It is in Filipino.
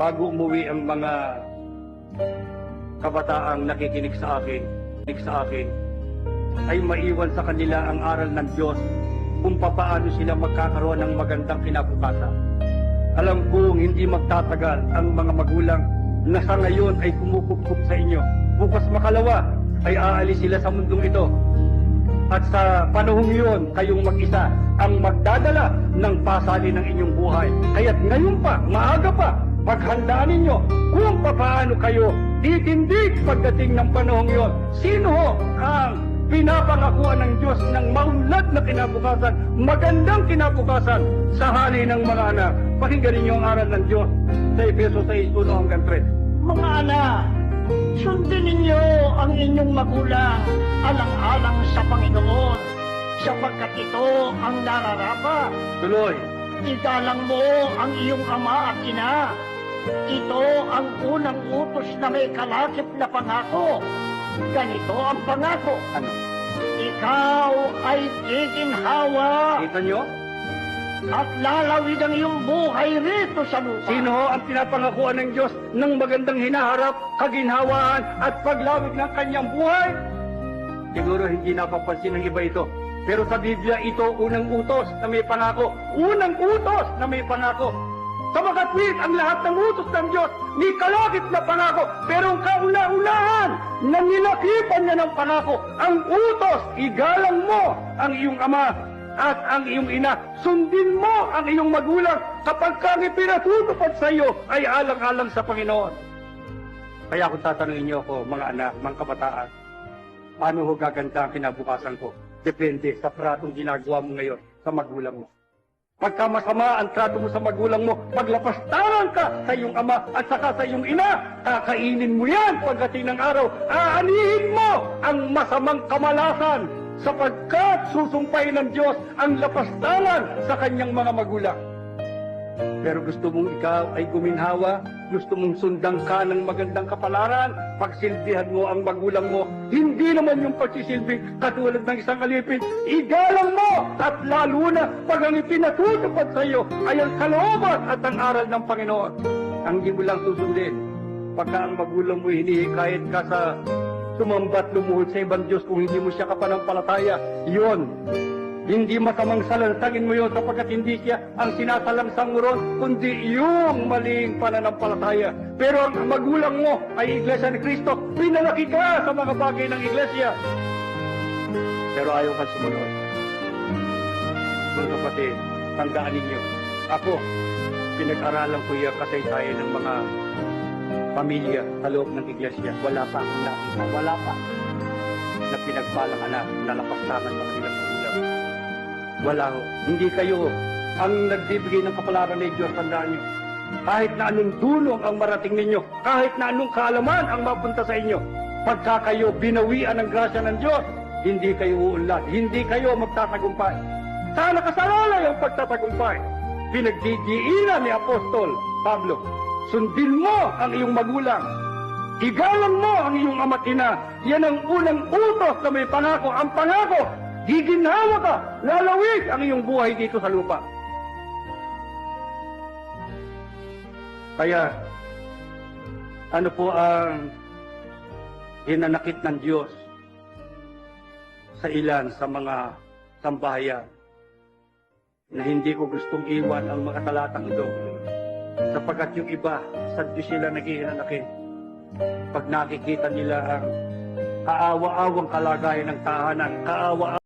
bago umuwi ang mga kabataang nakikinig sa akin, nakikinig sa akin, ay maiwan sa kanila ang aral ng Diyos kung papaano sila magkakaroon ng magandang kinabukasan. Alam kong hindi magtatagal ang mga magulang na sa ngayon ay kumukup sa inyo. Bukas makalawa ay aalis sila sa mundong ito. At sa panahong yun, kayong mag-isa ang magdadala ng pasali ng inyong buhay. Kaya't ngayon pa, maaga pa, paghandaan ninyo kung papaano kayo titindig pagdating ng panahong yon. Sino ho ang pinapangakuan ng Diyos ng maunlad na kinabukasan, magandang kinabukasan sa hali ng mga anak. Pakinggan ninyo ang aral ng Diyos sa Efeso 6, 1 hanggang 3. Mga anak, sundin ninyo ang inyong magulang alang-alang sa Panginoon sapagkat ito ang nararapat. Tuloy. Igalang mo ang iyong ama at ina. Ito ang unang utos na may kalakip na pangako. Ganito ang pangako. Ano? Ikaw ay giginhawa Kita nyo? at lalawid ang iyong buhay rito sa lupa. Sino ang pinapangakuan ng Diyos ng magandang hinaharap, kaginhawaan at paglawig ng kanyang buhay? Siguro hindi napapansin ng iba ito. Pero sa Biblia, ito unang utos na may pangako. Unang utos na may pangako. Sa makatwid, ang lahat ng utos ng Diyos, may kalakip na pangako. Pero ang kauna-unahan na nilakipan niya ng pangako, ang utos, igalang mo ang iyong ama at ang iyong ina. Sundin mo ang iyong magulang kapag kang ipinatutupad sa iyo ay alang-alang sa Panginoon. Kaya kung tatanungin niyo ako, mga anak, mga kabataan, paano ho gaganda ang kinabukasan ko? Depende sa tratong ginagawa mo ngayon sa magulang mo. Pagka masama ang trato mo sa magulang mo, paglapastangan ka sa iyong ama at saka sa iyong ina, kakainin mo yan pagdating ng araw. Aanihin mo ang masamang kamalasan sapagkat susumpay ng Diyos ang lapastangan sa kanyang mga magulang. Pero gusto mong ikaw ay guminhawa, gusto mong sundan ka ng magandang kapalaran, pagsilbihan mo ang magulang mo, hindi naman yung pagsisilbing katulad ng isang alipin, igalang mo at lalo na pag ang ipinatutupad sa iyo ay ang kalooban at ang aral ng Panginoon. Ang hindi mo lang susundin, pagka ang magulang mo hinihikayat ka sa sumambat lumuhod sa ibang Diyos kung hindi mo siya kapanampalataya, yon hindi masamang salansangin mo yun sapagkat hindi siya ang sinasalangsang mo ron, kundi yung maling pananampalataya. Pero ang magulang mo ay Iglesia ni Cristo, pinalaki ka sa mga bagay ng Iglesia. Pero ayaw ka sumunod. Mga kapatid, tandaan ninyo, ako, pinag-aralan ko yung kasaysayan ng mga pamilya sa loob ng Iglesia. Wala pa akong nakita, wala pa na pinagpalang anak na lapastangan sa magulang. Wala ho. Hindi kayo ang nagbibigay ng kapalaran ni Diyos, tandaan nyo. Kahit na anong dulong ang marating ninyo, kahit na anong kaalaman ang mapunta sa inyo, pagka kayo binawian ng grasya ng Diyos, hindi kayo uunlad, hindi kayo magtatagumpay. Sana kasalalay ang pagtatagumpay. Pinagdidiinan ni Apostol Pablo, sundin mo ang iyong magulang, Igalang mo ang iyong ama't ina. Yan ang unang utos na may pangako. Ang pangako, giginhawa ka, lalawig ang iyong buhay dito sa lupa. Kaya, ano po ang hinanakit ng Diyos sa ilan sa mga sambahayan na hindi ko gustong iwan ang mga talatang ito sapagkat yung iba sa Diyos sila naghihinanakit pag nakikita nila ang kaawa-awang kalagayan ng tahanan, kaawa